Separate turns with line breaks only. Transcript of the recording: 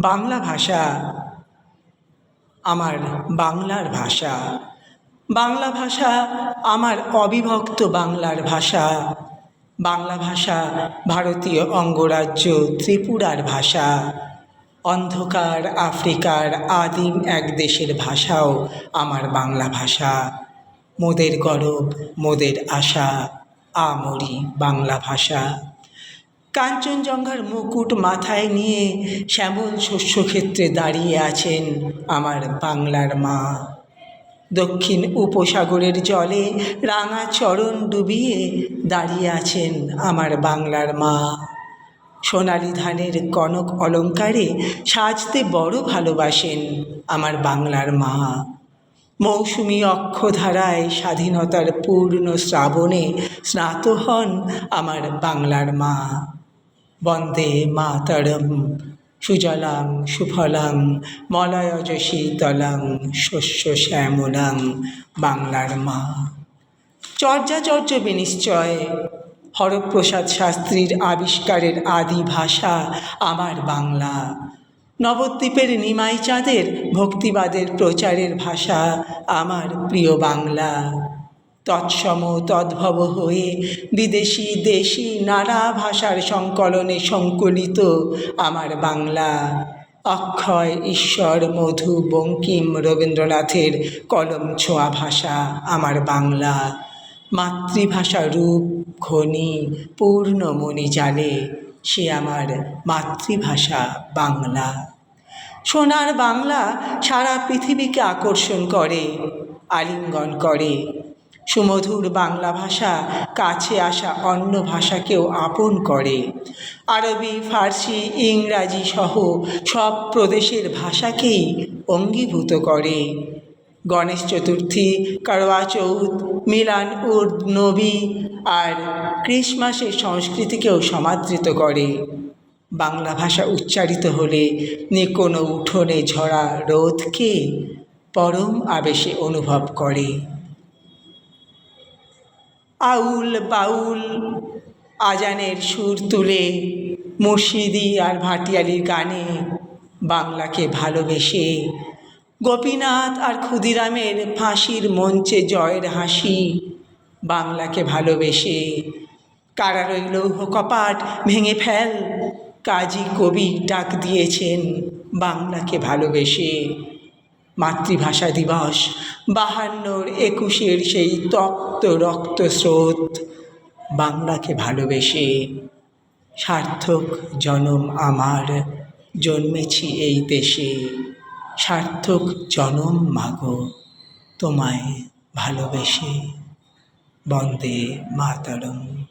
বাংলা ভাষা, আমার বাংলার ভাষা। বাংলা ভাষা আমার অবিভক্ত বাংলার ভাষা। বাংলা ভাষা ভারতীয় অঙ্গরাজ্য ত্রিপুরার ভাষা। অন্ধকার আফ্রিকার আদিম এক দেশের ভাষাও আমার বাংলা ভাষা। মোদের গরব, মোদের আশা, আমরি বাংলা ভাষা। কাঞ্চনজঙ্ঘার মুকুট মাথায় নিয়ে শ্যামল শস্যক্ষেত্রে দাঁড়িয়ে আছেন আমার বাংলার মা। দক্ষিণ উপসাগরের জলে রাঙা চরণ ডুবিয়ে দাঁড়িয়ে আছেন আমার বাংলার মা। সোনালি ধানের কনক অলঙ্কারে সাজতে বড় ভালোবাসেন আমার বাংলার মা। মৌসুমি অক্ষধারায় স্বাধীনতার পূর্ণ শ্রাবণে স্নাত হন আমার বাংলার মা। বন্দে মাতরম। সুজলাং, সুফলাং মলয়জ শীতলাং শস্য শ্যামলাং বাংলার মা। চর্যাচর্য বিনিশ্চয়। হরপ্রসাদ শাস্ত্রীর আবিষ্কারের আদি ভাষা আমার বাংলা। নবদ্বীপের নিমাই চাঁদের ভক্তিবাদের প্রচারের ভাষা আমার প্রিয় বাংলা। তৎসম তদ্ভব হয়ে বিদেশি দেশি নানা ভাষার সংকলনে সংকলিত আমার বাংলা। অক্ষয় ঈশ্বর মধু বঙ্কিম রবীন্দ্রনাথের কলম ছোঁয়া ভাষা আমার বাংলা। মাতৃভাষা রূপ খনি পূর্ণ মণি জালে সে আমার মাতৃভাষা বাংলা। সোনার বাংলা সারা পৃথিবীকে আকর্ষণ করে, আলিঙ্গন করে সুমধুর বাংলা ভাষা কাছে আসা অন্য ভাষাকেও আপন করে। আরবি, ফার্সি, ইংরাজি সহ সব প্রদেশের ভাষাকেই অঙ্গীভূত করে। গণেশ চতুর্থী, করওয়া চৌথ, মিলান উর নবী আর ক্রিসমাসের সংস্কৃতিকেও সমাদৃত করে। বাংলা ভাষা উচ্চারিত হলে নে কোনো উঠোনে ঝরা রোধকে পরম আবেশে অনুভব করে। আউল বাউল আজানের সুর তুলে মুর্শিদি আর ভাটিয়ালির গানে বাংলাকে ভালোবেসে। গোপীনাথ আর ক্ষুদিরামের ফাঁসির মঞ্চে জয়ের হাসি বাংলাকে ভালোবেসে। কারা রইল কপাট ভেঙে ফেল, কাজী কবি ডাক দিয়েছেন বাংলাকে ভালোবেসে। মাতৃভাষা দিবস, বাহান্নর একুশের সেই তপ্ত রক্ত স্রোত বাংলাকে ভালোবেসে সার্থক জনম আমার, জন্মেছি এই দেশে। সার্থক জনম মাগো, তোমায় ভালোবেসে। বন্দে মাতরম।